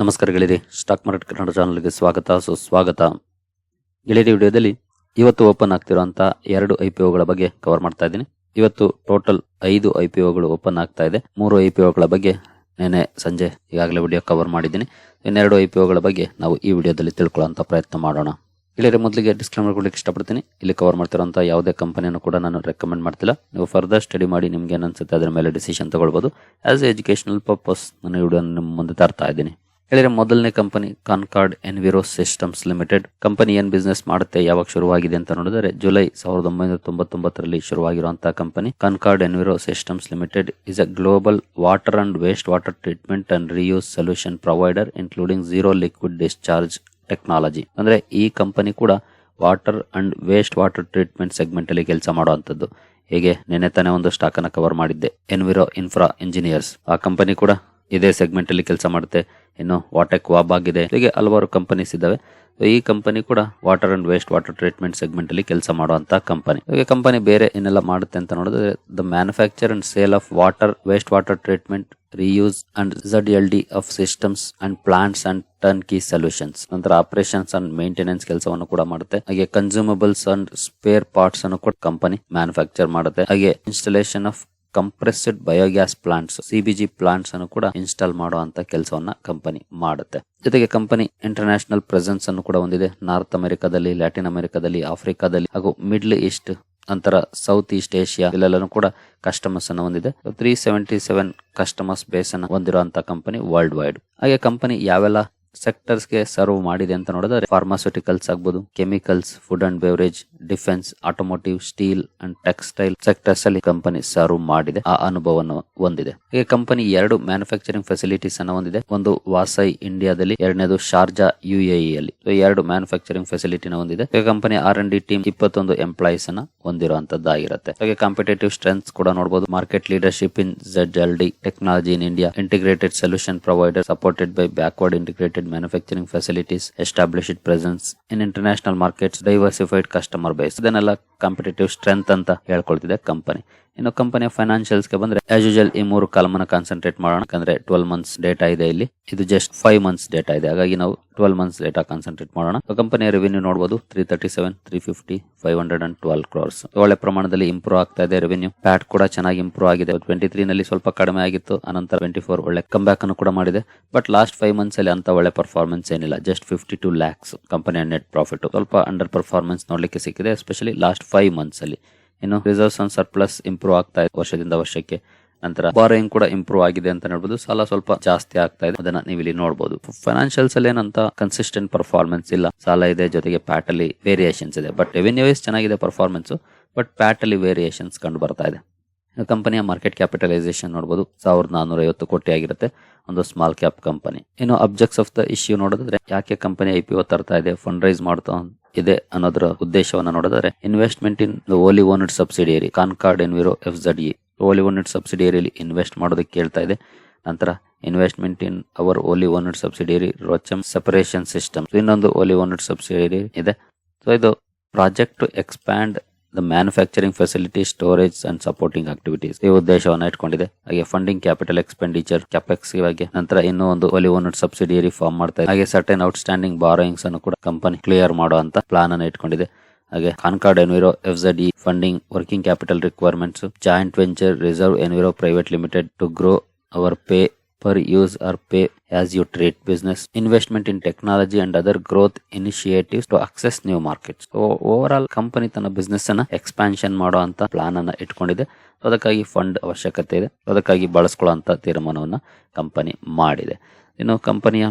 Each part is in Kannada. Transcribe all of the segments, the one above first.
ನಮಸ್ಕಾರ ಗೆಳೆಯರಿ ಸ್ಟಾಕ್ ಮಾರ್ಕೆಟ್ ಕನ್ನಡ ಚಾನಲ್ಗೆ ಸ್ವಾಗತ. ಸುಸ್ವಾಗತ. ಗೆಳೆಯರಿ ವಿಡಿಯೋದಲ್ಲಿ ಇವತ್ತು ಓಪನ್ ಆಗ್ತಿರುವಂತಹ ಎರಡು ಐ ಪಿ ಒಗಳ ಬಗ್ಗೆ ಕವರ್ ಮಾಡ್ತಾ ಇದ್ದೀನಿ. ಇವತ್ತು ಟೋಟಲ್ ಐದು ಐ ಪಿ ಒಗಳು ಓಪನ್ ಆಗ್ತಾ ಇದೆ. ಮೂರು ಐ ಪಿ ಒಗಳ ಬಗ್ಗೆ ನೆನೆ ಸಂಜೆ ಈಗಾಗಲೇ ವಿಡಿಯೋ ಕವರ್ ಮಾಡಿದ್ದೀನಿ. ಇನ್ನೆರಡು ಐ ಪಿ ಒಗಳ ಬಗ್ಗೆ ನಾವು ಈ ವಿಡಿಯೋದಲ್ಲಿ ತಿಳ್ಕೊಳ್ಳುವಂತ ಪ್ರಯತ್ನ ಮಾಡೋಣ. ಗೆಳೆಯರಿ ಮೊದಲಿಗೆ ಡಿಸ್ಕ್ಲೇಮರ್ ಕೊಡಲಿಕ್ಕೆ ಇಷ್ಟಪಡ್ತೀನಿ. ಇಲ್ಲಿ ಕವರ್ ಮಾಡ್ತಿರೋಂಥ ಯಾವುದೇ ಕಂಪನಿಯನ್ನು ಕೂಡ ನಾನು ರೆಕಮೆಂಡ್ ಮಾಡ್ತಿಲ್ಲ. ನೀವು ಫರ್ದರ್ ಸ್ಟಡಿ ಮಾಡಿ ನಿಮ್ಗೆ ಏನು ಅನ್ಸುತ್ತೆ ಅದರ ಮೇಲೆ ಡಿಸಿಷನ್ ತಗೊಳ್ಬೋದು. ಆಸ್ ಎಜುಕೇಶನಲ್ ಪರ್ಪಸ್ ನಾನು ವಿಡಿಯೋ ನಿಮ್ಮ ಮುಂದೆ ತರ್ತಾ ಇದ್ದೀನಿ. ಹೇಳಿದ್ರೆ ಮೊದಲನೇ company Concord Enviro Systems Limited. Company ಏನ್ ಬಿಸ್ನೆಸ್ ಮಾಡುತ್ತೆ, ಯಾವಾಗ ಶುರುವಾಗಿದೆ ಅಂತ ನೋಡಿದರೆ ಜುಲೈ ಸಾವಿರದ ಒಂಬೈನೂರ ತೊಂಬತ್ತೊಂಬತ್ತರಲ್ಲಿ ಶುರುವಾಗಿರುವಂತಹ company Concord Enviro Systems Limited is a global water and waste water treatment and reuse solution provider including zero liquid discharge technology ಅಂದ್ರೆ ಈ ಕಂಪನಿ ಕೂಡ water and waste water treatment segment ಅಲ್ಲಿ ಕೆಲಸ ಮಾಡುವಂತದ್ದು ಹೇಗೆ? ನಿನ್ನೆ ತಾನೇ ಒಂದು ಸ್ಟಾಕ್ ಅನ್ನ ಕವರ್ ಮಾಡಿದ್ದೆ. ಎನ್ವಿರೋ ಇನ್ಫ್ರಾ ಇಂಜಿನಿಯರ್ಸ್ ಆ ಕಂಪನಿ ಕೂಡ ಇದೇ ಸೆಗ್ಮೆಂಟ್ ಅಲ್ಲಿ ಕೆಲಸ ಮಾಡುತ್ತೆ. ಇನ್ನು ವಾಟೆಕ್ ವಾಬ್ ಆಗಿದೆ. ಹೀಗೆ ಹಲವಾರು ಕಂಪನೀಸ್ ಇದಾವೆ ಈ ಕಂಪನಿ ಕೂಡ water and waste water treatment segment ಅಲ್ಲಿ ಕೆಲಸ ಮಾಡುವಂತಹ ಕಂಪನಿ ಹೀಗೆ ಕಂಪನಿ ಬೇರೆ ಏನೆಲ್ಲ ಮಾಡುತ್ತೆ ಅಂತ ನೋಡಿದ್ರೆ the manufacture and sale of water waste water treatment reuse and Z L D of systems and plants and turnkey solutions ನಂತರ ಆಪರೇಷನ್ಸ್ ಅಂಡ್ ಮೇಂಟೆನೆನ್ಸ್ ಕೆಲಸವನ್ನು ಕೂಡ ಮಾಡುತ್ತೆ. ಹಾಗೆ ಕನ್ಸ್ಯೂಮಬಲ್ಸ್ ಅಂಡ್ ಸ್ಪೇರ್ ಪಾರ್ಟ್ಸ್ ಅನ್ನು ಕೂಡ ಕಂಪನಿ ಮ್ಯಾನುಫ್ಯಾಕ್ಚರ್ ಮಾಡುತ್ತೆ. ಹಾಗೆ installation of compressed biogas plants C B G plants ಅನ್ನು ಕೂಡ ಇನ್ಸ್ಟಾಲ್ ಮಾಡುವಂತ ಕೆಲಸವನ್ನ ಕಂಪನಿ ಮಾಡುತ್ತೆ. ಜೊತೆಗೆ ಕಂಪನಿ ಇಂಟರ್ನ್ಯಾಷನಲ್ ಪ್ರೆಸೆನ್ಸ್ ಅನ್ನು ಕೂಡ ಹೊಂದಿದೆ. ನಾರ್ತ್ ಅಮೆರಿಕಾದಲ್ಲಿ ಲ್ಯಾಟಿನ್ ಅಮೆರಿಕಾದಲ್ಲಿ ಆಫ್ರಿಕಾದಲ್ಲಿ ಹಾಗೂ ಮಿಡ್ಲ್ ಈಸ್ಟ್ ನಂತರ ಸೌತ್ ಈಸ್ಟ್ ಏಷ್ಯಾ ಇಲ್ಲೆಲ್ಲೂ ಕೂಡ ಕಸ್ಟಮರ್ಸ್ ಅನ್ನು ಹೊಂದಿದೆ. Three seventy seven customers base ಅನ್ನು ಹೊಂದಿರುವಂತಹ ಕಂಪನಿ ವರ್ಲ್ಡ್ ವೈಡ್ ಹಾಗೆ ಕಂಪನಿ ಯಾವೆಲ್ಲ ಸೆಕ್ಟರ್ಸ್ಗೆ ಸರ್ವ್ ಮಾಡಿದೆ ಅಂತ ನೋಡಿದ್ರೆ ಫಾರ್ಮಾಸ್ಯೂಟಿಕಲ್ಸ್ ಆಗ್ಬೋದು chemicals food and beverage defence automotive steel and textile sectors ಅಲ್ಲಿ ಕಂಪನಿ ಸರ್ವ್ ಮಾಡಿದೆ ಆ ಅನುಭವವನ್ನು ಹೊಂದಿದೆ. ಈ ಕಂಪನಿ ಎರಡು ಮ್ಯಾನುಫ್ಯಾಕ್ಚರಿಂಗ್ ಫೆಸಿಲಿಟೀಸ್ ಅನ್ನು ಹೊಂದಿದೆ. ಒಂದು ವಾಸೈ ಇಂಡಿಯಾದಲ್ಲಿ ಎರಡನೇದು ಶಾರ್ಜಾ ಯುಎಇ ಅಲ್ಲಿ. So, ಎರಡು ಮ್ಯಾನುಫ್ಯಾಕ್ಚರಿಂಗ್ ಫೆಸಿಲಿಟಿನ ಹೊಂದಿದೆ. ಈ company R and D team ಇಪ್ಪತ್ತೊಂದು ಎಂಪ್ಲಾಯೀಸ್ ಅನ್ನ ಹೊಂದಿರುವಂತದ್ದಾಗಿರುತ್ತೆ. ಹಾಗೆ ಕಾಂಪಿಟೇಟಿವ್ ಸ್ಟ್ರೆಂತ್ ಕೂಡ ನೋಡಬಹುದು market leadership in Z L D technology in India integrated solution provider supported by backward integrated manufacturing facilities, established presence in international markets, diversified customer base. ಇದನ್ನೆಲ್ಲ ಕಾಂಪಿಟೇಟಿವ್ ಸ್ಟ್ರೆಂತ್ ಅಂತ ಹೇಳ್ಕೊಳ್ತಿದೆ ಕಂಪನಿ ಇನ್ನು ಕಂಪನಿಯ ಫೈನಾನ್ಷಿಯಲ್ಸ್ಗೆ ಬಂದ್ರೆ ಆಸ್ ಯೂಶಲ್ ಈ ಮೂರು ಕಾಲಮನ್ನ ಕಾನ್ಸಂಟ್ರೇಟ್ ಮಾಡೋಣ. ಯಾಕಂದ್ರೆ ಟ್ವೆಲ್ ಮಂತ್ಸ್ ಡೇಟಾ ಇದೆ ಇಲ್ಲಿ. ಇದು ಜಸ್ಟ್ ಫೈವ್ ಮಂತ್ಸ್ ಡೇಟಾ ಇದೆ. ಹಾಗಾಗಿ ನಾವು ಟ್ವೆಲ್ ಮಂತ್ಸ್ ಡೇಟಾ ಕಾನ್ಸಂಟ್ರೇಟ್ ಮಾಡೋಣ. ಕಂಪನಿಯ ರೆವೆನ್ಯೂ ನೋಡಬಹುದು three thirty seven three fifty five hundred and twelve crores ಒಳ್ಳೆ ಪ್ರಮಾಣದಲ್ಲಿ ಇಂಪ್ರೂವ್ ಆಗ್ತಾ ಇದೆ ರೆವೆನ್ಯೂ ಪ್ಯಾಟ್ ಕೂಡ ಚೆನ್ನಾಗಿ ಇಂಪ್ರೂವ್ ಆಗಿದೆ. ಟ್ವೆಂಟಿ ತ್ರೀ ನಲ್ಲಿ ಸ್ವಲ್ಪ ಕಡಿಮೆ ಆಗಿತ್ತು. ಅನಂತರ ಟ್ವೆಂಟಿ ಫೋರ್ ಒಳ್ಳೆ ಕಂಬ್ಯಾಕ್ ಅನ್ನು ಕೂಡ ಮಾಡಿದೆ. ಬಟ್ ಲಾಸ್ಟ್ ಫೈವ್ ಮಂತ್ಸ್ ಅಲ್ಲಿ ಅಂತ ಒಳ್ಳೆ ಪರ್ಫಾರ್ಮೆನ್ಸ್ ಏನಿಲ್ಲ. ಜಸ್ಟ್ ಫಿಫ್ಟಿ ಟು ಲ್ಯಾಕ್ಸ್ ಕಂಪನಿಯ ನೆಟ್ ಪ್ರಾಫಿಟ್ ಸ್ವಲ್ಪ ಅಂಡರ್ ಪರ್ಫಾರ್ಮೆನ್ಸ್ ನೋಡ್ಲಿಕ್ಕೆ ಸಿಕ್ಕಿದೆ ಎಸ್ಪೆಷಲಿ ಲಾಸ್ಟ್ ಫೈವ್ ಮಂತ್ಸ್ ಅಲ್ಲಿ. ಇನ್ನು ರಿಸರ್ವ್ಸ್ ಅಂಡ್ ಸರ್ಪ್ಲಸ್ ಇಂಪ್ರೂವ್ ಆಗ್ತಾ ಇದೆ ವರ್ಷದಿಂದ ವರ್ಷಕ್ಕೆ. ನಂತರ ಬಾರೋಯಿಂಗ್ ಕೂಡ ಇಂಪ್ರೂವ್ ಆಗಿದೆ ಅಂತ ನೋಡಬಹುದು ಸಾಲ ಸ್ವಲ್ಪ ಜಾಸ್ತಿ ಆಗ್ತಾ ಇದೆ. ಅದನ್ನ ನೀವು ಇಲ್ಲಿ ನೋಡಬಹುದು ಫೈನಾನ್ಷಿಯಲ್ಸ್ ಅಲ್ಲಿ ಏನಂತ ಕನ್ಸಿಸ್ಟೆಂಟ್ ಪರ್ಫಾರ್ಮೆನ್ಸ್ ಇಲ್ಲ. ಸಾಲ ಇದೆ, ಜೊತೆಗೆ ಪ್ಯಾಟ್ ಅಲ್ಲಿ ವೇರಿಯೇಷನ್ಸ್ ಇದೆ. ಬಟ್ ರೆವೆನ್ಯೂ ವೈಸ್ ಚೆನ್ನಾಗಿದೆ ಪರ್ಫಾರ್ಮೆನ್ಸ್ ಬಟ್ ಪ್ಯಾಟ್ ಅಲ್ಲಿ ವೇರಿಯೇಷನ್ಸ್ ಕಂಡು ಬರ್ತಾ ಇದೆ. ಕಂಪನಿಯ ಮಾರ್ಕೆಟ್ ಕ್ಯಾಪಿಟಲೈಸೇಷನ್ ನೋಡಬಹುದು ಸಾವಿರದ ನಾನೂರ ಐವತ್ತು ಕೋಟಿ ಆಗಿರುತ್ತೆ. ಒಂದು ಸ್ಮಾಲ್ ಕ್ಯಾಪ್ ಕಂಪನಿ ಇನ್ನು ಅಬ್ಜೆಕ್ಟ್ಸ್ ಆಫ್ ದ ಇಶ್ಯೂ ನೋಡಿದ್ರೆ ಯಾಕೆ ಕಂಪನಿ ಐ ಪಿ ಒ ತರ್ತಾ ಇದೆ ಫಂಡ್ ರೈಸ್ ಮಾಡ್ತಾ ಇದೆ ಅನ್ನೋದರ ಉದ್ದೇಶವನ್ನು ನೋಡಿದ್ರೆ investment in wholly owned subsidiary Concord Enviro F Z E wholly owned ಸಬ್ಸಿಡಿಯರಿಲಿ invest ಮಾಡೋದಕ್ಕೆ ಕೇಳ್ತಾ ಇದೆ. ನಂತರ investment in our wholly owned subsidiary Rochem separation system ಇನ್ನೊಂದು ಓಲಿ ಓನೆಡ್ ಸಬ್ಸಿಡಿಯರಿ ಇದೆ. ಸೊ ಇದು project to expand the manufacturing facility storage and supporting activities ಈ ಉದ್ದೇಶವನ್ನು ಇಟ್ಕೊಂಡಿದೆ. ಹಾಗೆ ಫಂಡಿಂಗ್ ಕ್ಯಾಪಿಟಲ್ ಎಕ್ಸ್ಪೆಂಡಿಚರ್ ಕ್ಯಾಪೆಕ್ಸ್ ಬಗ್ಗೆ ನಂತರ ಇನ್ನೂ ಒಂದು ಒಲಿ ಓನರ್ ಸಬ್ಸಿಡಿಯರಿ ಫಾರ್ಮ್ ಮಾಡ್ತಾ ಇದೆ. ಹಾಗೆ ಸರ್ಟೆನ್ ಔಟ್ಸ್ಟ್ಯಾಂಡಿಂಗ್ ಬಾರೋಯಿಂಗ್ಸ್ ಅನ್ನು ಕೂಡ ಕಂಪನಿ ಕ್ಲಿಯರ್ ಮಾಡುವಂತ ಪ್ಲಾನ್ ಅನ್ನು ಇಟ್ಕೊಂಡಿದೆ. ಹಾಗೆ Concord Enviro F Z E funding working capital requirements joint venture reserve Enviro private limited to grow our pay per use or pay as you treat business investment in technology and other growth initiatives to access new markets so overall company ತನ್ನ ಬಿಸ್ನೆಸ್ ಅನ್ನ ಎಕ್ಸ್ಪಾನ್ಷನ್ ಅಂತ ಪ್ಲಾನ್ ಅನ್ನ ಇಟ್ಕೊಂಡಿದೆ ಅದಕ್ಕಾಗಿ ಫಂಡ್ ಅವಶ್ಯಕತೆ ಇದೆ ಅದಕ್ಕಾಗಿ ಬಳಸ್ಕೊಳ್ಳುವಂತ ತೀರ್ಮಾನವನ್ನ ಕಂಪನಿ ಮಾಡಿದೆ ಇನ್ನು ಕಂಪನಿಯ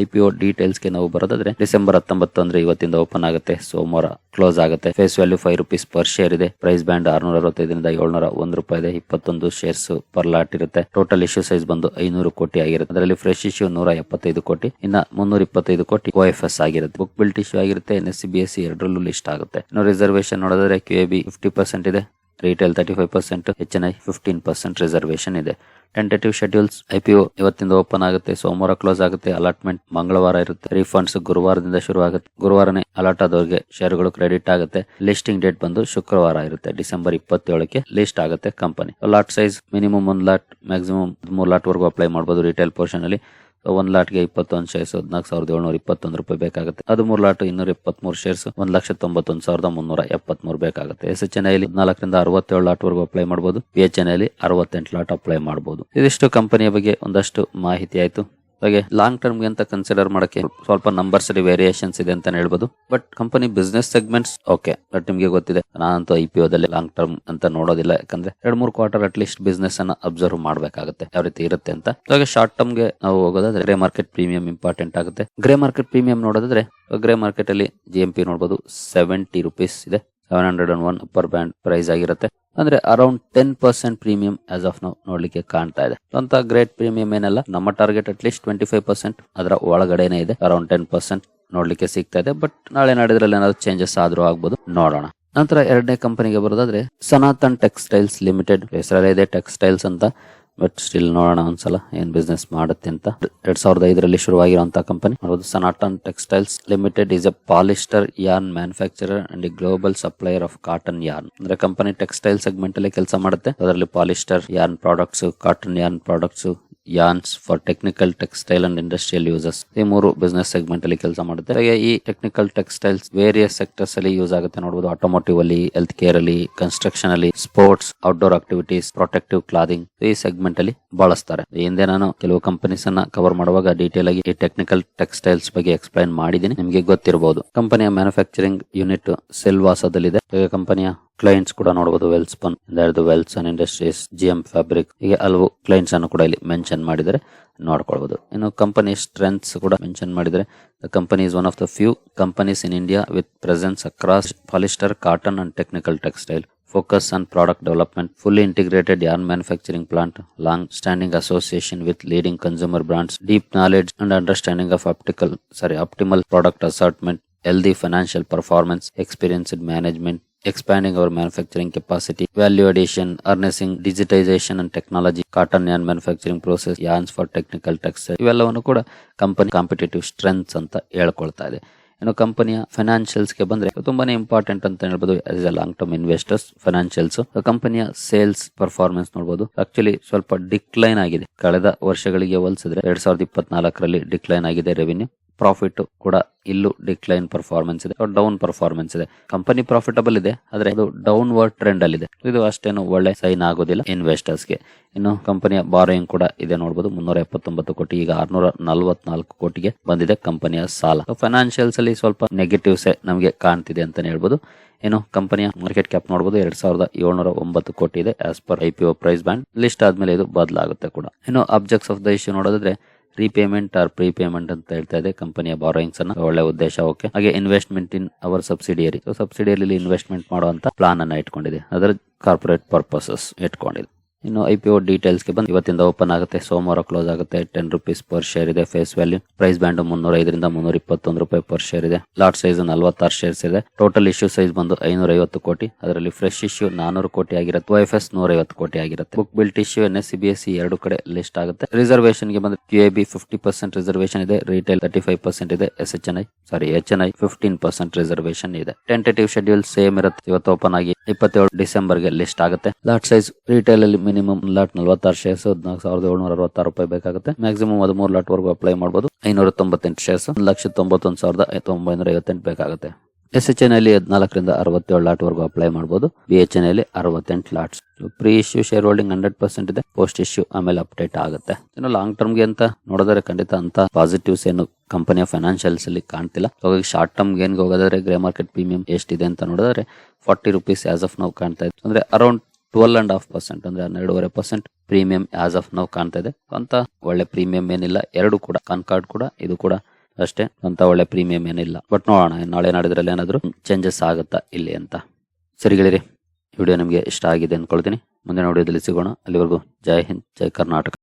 ಐ ಪಿ ಒ ಡೀಟೇಲ್ಸ್ಗೆ ನಾವು ಬರೋದಾದ್ರೆ ಡಿಸೆಂಬರ್ ಹತ್ತೊಂಬತ್ತು ಅಂದ್ರೆ ಇವತ್ತಿಂದ ಓಪನ್ ಆಗುತ್ತೆ. ಸೋಮವಾರ ಕ್ಲೋಸ್ ಆಗುತ್ತೆ. Face value five rupees per share ಇದೆ. ಪ್ರೈಸ್ ಬ್ಯಾಂಡ್ ಆರ್ನೂರ ಅರವತ್ತೈದರಿಂದ ಏಳ್ನೂರ ಒಂದ್ ರೂಪಾಯಿ ಇಪ್ಪತ್ತೊಂದು ಶೇರ್ಸ್ ಪರ್ ಲಾಟ್ ಇರುತ್ತೆ. ಟೋಟಲ್ ಇಶ್ಯೂ ಸೈಜ್ ಬಂದು ಐನೂರು ಕೋಟಿ ಆಗಿರುತ್ತೆ. ಅದರಲ್ಲಿ ಫ್ರೆಶ್ ಇಶ್ಯೂ ನೂರ ಎಪ್ಪತ್ತೈದು ಕೋಟಿ. ಇನ್ನ ಮುನ್ನೂರ ಇಪ್ಪತ್ತೈದು ಕೋಟಿ ಓ ಎಫ್ ಎಸ್ ಆಗಿರುತ್ತೆ. ಬುಕ್ ಬಿಲ್ಟ್ ಇಶ್ಯೂ ಆಗಿರುತ್ತೆ. N S E B S E ಎರಡರಲ್ಲೂ ಲಿಸ್ಟ್ ಆಗುತ್ತೆ. ಇನ್ನು ರಿಸರ್ವೇಶನ್ ನೋಡಿದ್ರೆ Q I B fifty percent ಇದೆ. Retail thirty five percent H N I fifteen percent reservation ಇದೆ. Tentative schedules I P O ಇವತ್ತಿಂದ ಓಪನ್ ಆಗುತ್ತೆ, ಸೋಮವಾರ ಕ್ಲೋಸ್ ಆಗುತ್ತೆ ಅಲಾಟ್ಮೆಂಟ್ ಮಂಗಳವಾರ ಇರುತ್ತೆ ರೀಫಂಡ್ಸ್ ಗುರುವಾರದಿಂದ ಶುರು ಆಗುತ್ತೆ ಗುರುವಾರನೇ ಅಲಾಟ್ ಆದವರಿಗೆ ಶೇರ್ಗಳು ಕ್ರೆಡಿಟ್ ಆಗುತ್ತೆ. ಲಿಸ್ಟಿಂಗ್ ಡೇಟ್ ಬಂದು ಶುಕ್ರವಾರ ಇರುತ್ತೆ, ಡಿಸೆಂಬರ್ ಇಪ್ಪತ್ತೇಳಕ್ಕೆ ಲಿಸ್ಟ್ ಆಗುತ್ತೆ ಕಂಪನಿ ಲಾಟ್ ಸೈಜ್ ಮಿನಿಮಮ್ ಒಂದ್ ಲಾಟ್ ಮ್ಯಾಕ್ಸಿಮಮ್ ಮೂರ್ ಲಾಟ್ ವರೆಗೂ ಅಪ್ಲೈ ಮಾಡಬಹುದು ರಿಟೇಲ್ ಪೋರ್ಷನ್ ಅಲ್ಲಿ. ಒಂದ್ ಲಾಟ್ಗೆ ಇಪ್ಪತ್ತೊಂದು ಶೇರ್ಸ್ ಹದಿನಾಲ್ಕು ಸಾವಿರದ ಏಳ್ನೂರ ಇಪ್ಪತ್ತೊಂದು ರೂಪಾಯಿ ಬೇಕಾಗುತ್ತೆ. ಅದು ಲಾಟ್ ಇನ್ನೂರ ಇಪ್ಪತ್ಮೂರು ಶೇರ್ಸ್ ಒಂದ್ ಲಕ್ಷ ತೊಂಬತ್ತೊಂದು ಸಾವಿರದ ಮುನ್ನೂರ ಎಪ್ಪತ್ಮೂರು ಬೇಕಾಗುತ್ತೆ. ಎಸ್ ಎಚ್ ಎನ್ ಐಲಿ ನಾಲ್ಕರಿಂದ ಅರವತ್ತೇಳು ಲಾಟ್ ವರೆಗೂ ಅಪ್ಲೈ ಮಾಡಬಹುದು ಬಿ ಎಚ್ ಎನ್ ಐಲಿ ಅರವತ್ತೆಂಟು ಲಾಟ್ ಅಪ್ಲೈ ಮಾಡಬಹುದು ಇದಿಷ್ಟು ಕಂಪನಿಯ ಬಗ್ಗೆ ಒಂದಷ್ಟು ಮಾಹಿತಿ ಆಯ್ತು. ಹಾಗೆ ಲಾಂಗ್ ಟರ್ಮ್ ಅಂತ ಕನ್ಸಿಡರ್ ಮಾಡಕ್ಕೆ ಸ್ವಲ್ಪ ನಂಬರ್ಸ್ ಅಲ್ಲಿ ವೇರಿಯೇಷನ್ಸ್ ಇದೆ ಅಂತ ಹೇಳ್ಬೋದು. But company business segments okay but ನಿಮ್ಗೆ ಗೊತ್ತಿದೆ, ನಾನಂತೂ ಐ ಪಿ ದಲ್ಲಿ ಲಾಂಗ್ ಟರ್ಮ್ ಅಂತ ನೋಡೋದಿಲ್ಲ. ಯಾಕಂದ್ರೆ ಎರಡ್, ಮೂರು ಕ್ವಾರ್ಟರ್ ಅಟ್ ಲೀಸ್ಟ್ ಬಿಸ್ನೆಸ್ ಅನ್ನ ಅಬ್ಸರ್ವ್ ಮಾಡಬೇಕಾಗುತ್ತೆ, ಯಾವ ರೀತಿ ಇರುತ್ತೆ ಅಂತ. ಹಾಗೆ ಶಾರ್ಟ್ ಟರ್ಮ್ಗೆ ನಾವು ಹೋಗೋದಾದ್ರೆ ಗ್ರೇ ಮಾರ್ಕೆಟ್ ಪ್ರೀಮಿಯಂ ಇಂಪಾರ್ಟೆಂಟ್ ಆಗುತ್ತೆ. ಗ್ರೇ ಮಾರ್ಕೆಟ್ ಪ್ರೀಮಿಯಂ ನೋಡೋದಾದ್ರೆ ಗ್ರೇ ಮಾರ್ಕೆಟ್ ಅಲ್ಲಿ ಜಿ ಎಂ ಪಿ ನೋಡಬಹುದು ಸೆವೆಂಟಿ ರುಪೀಸ್ ಇದೆ. Seven hundred and one upper band price ಆಗಿರುತ್ತೆ. ಅಂದ್ರೆ around ten percent premium as of ನಾವು ನೋಡ್ಲಿಕ್ಕೆ ಕಾಣ್ತಾ ಇದೆ. ಅಂತ ಗ್ರೇಟ್ ಪ್ರೀಮಿಯಂ ಏನಲ್ಲ, ನಮ್ಮ target at least twenty five percent ಅದರ ಒಳಗಡೆನೆ ಇದೆ. ಅರೌಂಡ್ ಟೆನ್ ಪರ್ಸೆಂಟ್ ನೋಡ್ಲಿಕ್ಕೆ ಸಿಗ್ತಾ ಇದೆ. ಬಟ್ ನಾಳೆ ನಾಡಿದ್ರಲ್ಲಿ ಏನಾದ್ರು ಚೇಂಜಸ್ ಆದ್ರೂ ಆಗ್ಬೋದು. ನೋಡೋಣ. ನಂತರ ಎರಡನೇ ಕಂಪನಿಗೆ ಬರೋದಾದ್ರೆ ಸನಾತನ್ ಟೆಕ್ಸ್ಟೈಲ್ಸ್ ಲಿಮಿಟೆಡ್ ಹೆಸರಲ್ಲೇ ಇದೆ ಟೆಕ್ಸ್ಟೈಲ್ಸ್ ಅಂತ. ಬಟ್ ಸ್ಟಿಲ್ ನೋಡೋಣ ಒಂದ್ಸಲ ಏನ್ ಬಿಸ್ನೆಸ್ ಮಾಡುತ್ತೆ ಅಂತ. ಎರಡ್ ಸಾವಿರದ ಐದರಲ್ಲಿ ಶುರುವಾಗಿರುವಂತಹ ಕಂಪನಿ ನೋಡಬಹುದು Sanathan textiles limited is a polyester yarn manufacturer and global supplier of cotton yarn ಅಂದ್ರೆ ಕಂಪನಿ ಟೆಕ್ಸ್ಟೈಲ್ ಸೆಗ್ಮೆಂಟ್ ಅಲ್ಲಿ ಕೆಲಸ ಮಾಡುತ್ತೆ. ಅದರಲ್ಲಿ polyester yarn products cotton yarn products yarns for technical textile and industrial uses ಈ ಮೂರು ಬಿಸ್ನೆಸ್ ಸೆಗ್ಮೆಂಟ್ ಅಲ್ಲಿ ಕೆಲಸ ಮಾಡುತ್ತೆ. ಹಾಗೆ ಈ ಟೆಕ್ನಿಕಲ್ ಟೆಕ್ಸ್ಟೈಲ್ಸ್ ವೇರಿಯಸ್ ಸೆಕ್ಟರ್ಸ್ ಅಲ್ಲಿ ಯೂಸ್ ಆಗುತ್ತೆ ನೋಡಬಹುದು ಆಟೋಮೋಟಿವ್ ಅಲ್ಲಿ ಹೆಲ್ತ್ ಕೇರ್ ಅಲ್ಲಿ ಕನ್ಸ್ಟ್ರಕ್ಷನ್ ಅಲ್ಲಿ sports outdoor activities protective clothing ಈ ಸೆಗ್ಮೆಂಟ್ ಅಲ್ಲಿ ಬಳಸ್ತಾರೆ. ಹಿಂದೆ ನಾನು ಕೆಲವು ಕಂಪನೀಸ್ ಅನ್ನ ಕವರ್ ಮಾಡುವಾಗ ಡೀಟೇಲ್ ಆಗಿ ಈ ಟೆಕ್ನಿಕಲ್ ಟೆಕ್ಸ್ಟೈಲ್ಸ್ ಬಗ್ಗೆ ಎಕ್ಸ್ಪ್ಲೈನ್ ಮಾಡಿದೀನಿ ನಿಮಗೆ ಗೊತ್ತಿರಬಹುದು ಕಂಪನಿಯ ಮ್ಯಾನುಫ್ಯಾಕ್ಚರಿಂಗ್ ಯೂನಿಟ್ ಸೆಲ್ವಾಸದಲ್ಲಿದೆ ಕಂಪನಿಯ ಕ್ಲೈಂಟ್ಸ್ ಕೂಡ ನೋಡಬಹುದು Welspun Welspun industries GM fabric ಹೀಗೆ ಹಲವು ಕ್ಲೈಂಟ್ಸ್ ಅನ್ನು ಕೂಡ ಇಲ್ಲಿ ಮೆನ್ಷನ್ ಮಾಡಿದರೆ ನೋಡ್ಕೊಳ್ಬಹುದು ಇನ್ನು ಕಂಪನಿ ಸ್ಟ್ರೆಂತ್ಸ್ ಕೂಡ ಮೆನ್ಷನ್ ಮಾಡಿದರೆ the company is one of the few companies in India with presence across polyester cotton and technical textile focus on product development fully integrated yarn manufacturing plant long standing association with leading consumer brands deep knowledge and understanding of optical sorry optimal product assortment healthy financial performance experience management expanding our manufacturing capacity, value addition, harnessing digitization and technology, cotton yarn manufacturing process, yarns for technical textile. ಇವೆಲ್ಲವನ್ನು ಕೂಡ ಕಂಪನಿ ಕಾಂಪಿಟೇಟಿವ್ ಸ್ಟ್ರೆಂತ್ಸ್ ಅಂತ ಹೇಳ್ಕೊಳ್ತಾ ಇದೆ. ಇನ್ನು ಕಂಪನಿಯ ಫೈನಾನ್ಷಿಯಲ್ಸ್ಗೆ ಬಂದ್ರೆ ತುಂಬಾನೇ ಇಂಪಾರ್ಟೆಂಟ್ ಅಂತ ಹೇಳ್ಬೋದು. As a long term investors financials ಕಂಪನಿಯ ಸೇಲ್ಸ್ ಪರ್ಫಾರ್ಮೆನ್ಸ್ ನೋಡಬಹುದು ಆಕ್ಚುಲಿ ಸ್ವಲ್ಪ ಡಿಕ್ಲೈನ್ ಆಗಿದೆ. ಕಳೆದ ವರ್ಷಗಳಿಗೆ ಹೋಲಿಸಿದ್ರೆ ಎರಡ್ ಸಾವಿರದ ಇಪ್ಪತ್ನಾಲ್ಕರಲ್ಲಿ ಡಿಕ್ಲೈನ್ ಆಗಿದೆ ರೆವಿನ್ಯೂ ಪ್ರಾಫಿಟ್ ಕೂಡ ಇಲ್ಲೂ ಡಿಕ್ಲೈನ್ ಪರ್ಫಾರ್ಮೆನ್ಸ್ ಇದೆ. ಡೌನ್ ಪರ್ಫಾರ್ಮೆನ್ಸ್ ಇದೆ. ಕಂಪನಿ ಪ್ರಾಫಿಟಬಲ್ ಇದೆ, ಆದ್ರೆ ಅದು ಡೌನ್ ವರ್ಡ್ ಟ್ರೆಂಡ್ ಅಲ್ಲಿ ಇದೆ ಇದು ಅಷ್ಟೇನು ಒಳ್ಳೆ ಸೈನ್ ಆಗೋದಿಲ್ಲ ಇನ್ವೆಸ್ಟರ್ಸ್ಗೆ. ಇನ್ನು ಕಂಪನಿಯ ಬಾರೋಯಿಂಗ್ ಕೂಡ ಇದೆ ನೋಡಬಹುದು ಮುನ್ನೂರ ಎಪ್ಪತ್ತೊಂಬತ್ತು ಕೋಟಿ, ಈಗ ಆರ್ನೂರ ನಲವತ್ನಾಲ್ಕು ಕೋಟಿಗೆ ಬಂದಿದೆ ಕಂಪನಿಯ ಸಾಲ. ಫೈನಾನ್ಷಿಯಲ್ಸ್ ಅಲ್ಲಿ ಸ್ವಲ್ಪ ನೆಗೆಟಿವ್ಸ್ ನಮಗೆ ಕಾಣ್ತಿದೆ ಅಂತಾನೆ ಹೇಳ್ಬೋದು. ಏನು ಕಂಪನಿಯ ಮಾರ್ಕೆಟ್ ಕ್ಯಾಪ್ ನೋಡಬಹುದು ಎರಡ್ ಸಾವಿರದ ಏಳ್ನೂರ ಒಂಬತ್ತು ಕೋಟಿ ಇದೆ as per I P O price band list ಆದ್ಮೇಲೆ ಇದು ಬದಲಾಗುತ್ತೆ ಕೂಡ. ಇನ್ನು ಅಬ್ಜೆಕ್ಟ್ಸ್ ಆಫ್ ದ ಇಶ್ಯೂ ನೋಡೋದಾದ್ರೆ ರೀಪೇಮೆಂಟ್ ಆರ್ ಪ್ರೀಪೇಮೆಂಟ್ ಅಂತ ಹೇಳ್ತಾ ಇದೆ ಕಂಪನಿಯ ಬಾರೋಯಿಂಗ್ಸ್ ಅನ್ನ. ಒಳ್ಳೆ ಉದ್ದೇಶ ಓಕೆ. ಹಾಗೆ investment in our subsidiary so ಸಬ್ಸಿಡಿಯಲ್ಲಿ ಇನ್ವೆಸ್ಟ್ಮೆಂಟ್ ಮಾಡುವಂತ ಪ್ಲಾನ್ ಅನ್ನ ಇಟ್ಕೊಂಡಿದೆ. ಅದರ ಕಾರ್ಪೊರೇಟ್ ಪರ್ಪಸಸ್ ಇಟ್ಕೊಂಡಿದೆ. ಇನ್ನು ಐ ಪಿ ಬಂದ್ ಇವತ್ತಿಂದ ಓಪನ್ ಆಗುತ್ತೆ. ಸೋಮವಾರ ಕ್ಲೋಸ್ ಆಗುತ್ತೆ. ಟೆನ್ ರುಪೀಸ್ ಪರ್ ಶೇರ್ ಇದೆ ಫೇಸ್ ವ್ಯಾಲ್ಯೂ. ಪ್ರೈಸ್ ಬ್ಯಾಂಡ್ ಮುನ್ನೂರ ಐದರಿಂದ ಮುನ್ನೂರ ಇಪ್ಪತ್ತೊಂದು ರೂಪಾಯಿ ಪರ್ ಶೇರ್ ಇದೆ. ಲಾಟ್ ಸೈಜ್ ನಲವತ್ತಾರು ಶೇರ್ಸ್ ಇದೆ. ಟೋಟಲ್ ಇಶ್ಯೂ ಸೈಜ್ ಬಂದು ಐನೂರ ಐವತ್ತು ಕೋಟಿ. ಅದರಲ್ಲಿ ಫ್ರೆಶ್ ಇಶ್ಯೂ ನಾನೂರು ಕೋಟಿ ಆಗಿರುತ್ತೆ. ಎಫ್ ಎಸ್ ನೂರ ಐವತ್ತು ಕೋಟಿ ಆಗಿರುತ್ತೆ. Book built issue N S, E B S E ಎರಡು ಕಡೆ ಲಿಸ್ಟ್ ಆಗುತ್ತೆ. ರಿಸರ್ವೇಷನ್ಗೆ ಬಂದು Q I B fifty percent reservation ಇದೆ. ರಿಟೇಲ್ ತರ್ಟಿ ಫೈವ್ ಪರ್ಸೆಂಟ್ ಇದೆ. S H N I, sorry H N I fifteen percent reservation ಇದೆ. ಟೆಂಟೇಟಿವ್ ಶೆಡ್ಯೂಲ್ ಸೇಮ್ ಇರುತ್ತೆ. ಇವತ್ತು ಓಪನ್ ಆಗಿ ಇಪ್ಪತ್ತೇಳು ಡಿಸೆಂಬರ್ಗೆ ಲಿಸ್ಟ್ ಆಗುತ್ತೆ. ಲಾಟ್ ಸೈಜ್ ರಿಟೇಲ್ ಅಲ್ಲಿ ಮಿನಿಮಮ್ ಲಾಟ್ ನಲವತ್ತಾರು ಶೇರ್ಸ್ ಹದಿನಾಲ್ಕು ಸಾವಿರದ ಏಳ್ನೂರ ಅರವತ್ತಾರು ರೂಪಾಯಿ ಬೇಕಾಗುತ್ತೆ. ಮ್ಯಾಕ್ಸಿಮಮ್ ಹದಿಮೂರು ಲಾಟ್ ವರೆಗೂ ಅಪ್ಲೈ ಮಾಡಬಹುದು ಐನೂರ ತೊಂಬತ್ತೆಂಟು ಶೇರ್ಸ್ ಒಂದು ಲಕ್ಷ ತೊಂಬತ್ತೊಂದು ಸಾವಿರದ ಒಂಬೈನೂರ ಐವತ್ತೆಂಟು ಬೇಕಾಗುತ್ತೆ ಎಸ್ ಎಚ್ ಎನ್ ಅಲ್ಲಿ ಹದಿನಾಲ್ಕರಿಂದ ಅರವತ್ತೇಳು ಲಾಟ್ ವರೆಗೂ ಅಪ್ಲೈ ಮಾಡಬಹುದು ಬಿ ಎಚ್ ಎನ್ ಅಲ್ಲಿ ಅರವತ್ತೆಂಟು lots. Pre issue share holding hundred percent ಇದೆ. ಪೋಸ್ಟ್ ಇಶ್ಯೂ ಆಮೇಲೆ ಅಪ್ಡೇಟ್ ಆಗುತ್ತೆ. ಇನ್ನು ಲಾಂಗ್ ಟರ್ಮ್ಗೆ ಅಂತ ನೋಡಿದ್ರೆ ಖಂಡಿತ ಅಂತ ಪಾಸಿಟಿವ್ಸ್ ಏನು ಕಂಪನಿಯ ಫೈನಾನ್ಷಿಯಲ್ಸ್ ಅಲ್ಲಿ ಕಾಣ್ತಿಲ್ಲ. ಹಾಗಾಗಿ ಶಾರ್ಟ್ ಟರ್ಮ್ ಗೇನ್ ಹೋಗೋದಾದ್ರೆ ಗ್ರೇ ಮಾರ್ಕೆಟ್ ಪ್ರೀಮಿಯಂ ಎಷ್ಟಿದೆ ಅಂತ ನೋಡಿದ್ರೆ ಫಾರ್ಟಿ ರುಪೀಸ್ ಆಸ್ ಆಫ್ ನಾವು ಕಾಣ್ತಾ ಇದೆ. ಅಂದ್ರೆ around twelve and half percent ಅಂದ್ರೆ ಹನ್ನೆರಡೂವರೆ ಪರ್ಸೆಂಟ್ ಪ್ರೀಮಿಯಂ ಆಸ್ ಆಫ್ ನಾವು ಕಾಣ್ತಾ ಇದೆ. ಅಂತ ಒಳ್ಳೆ ಪ್ರೀಮಿಯಂ ಏನಿಲ್ಲ, ಎರಡು ಕೂಡ ಕಾನ್ಕಾರ್ಡ್ ಕೂಡ, ಇದು ಕೂಡ ಅಷ್ಟೇ ಅಂತ ಒಳ್ಳೆ ಪ್ರೀಮಿಯಂ ಏನಿಲ್ಲ. ಬಟ್ ನೋಡೋಣ, ನಾಳೆ ನಾಡಿದ್ರಲ್ಲಿ ಏನಾದ್ರು ಚೇಂಜಸ್ ಆಗುತ್ತಾ ಇಲ್ಲಿ ಅಂತ. ಸರಿಗಳಿರಿ ವಿಡಿಯೋ ನಿಮಗೆ ಇಷ್ಟ ಆಗಿದೆ ಅಂದ್ಕೊಳ್ತೀನಿ. ಮುಂದಿನ ವಿಡಿಯೋದಲ್ಲಿ ಸಿಗೋಣ. ಅಲ್ಲಿವರೆಗೂ ಜೈ ಹಿಂದ್, ಜೈ ಕರ್ನಾಟಕ.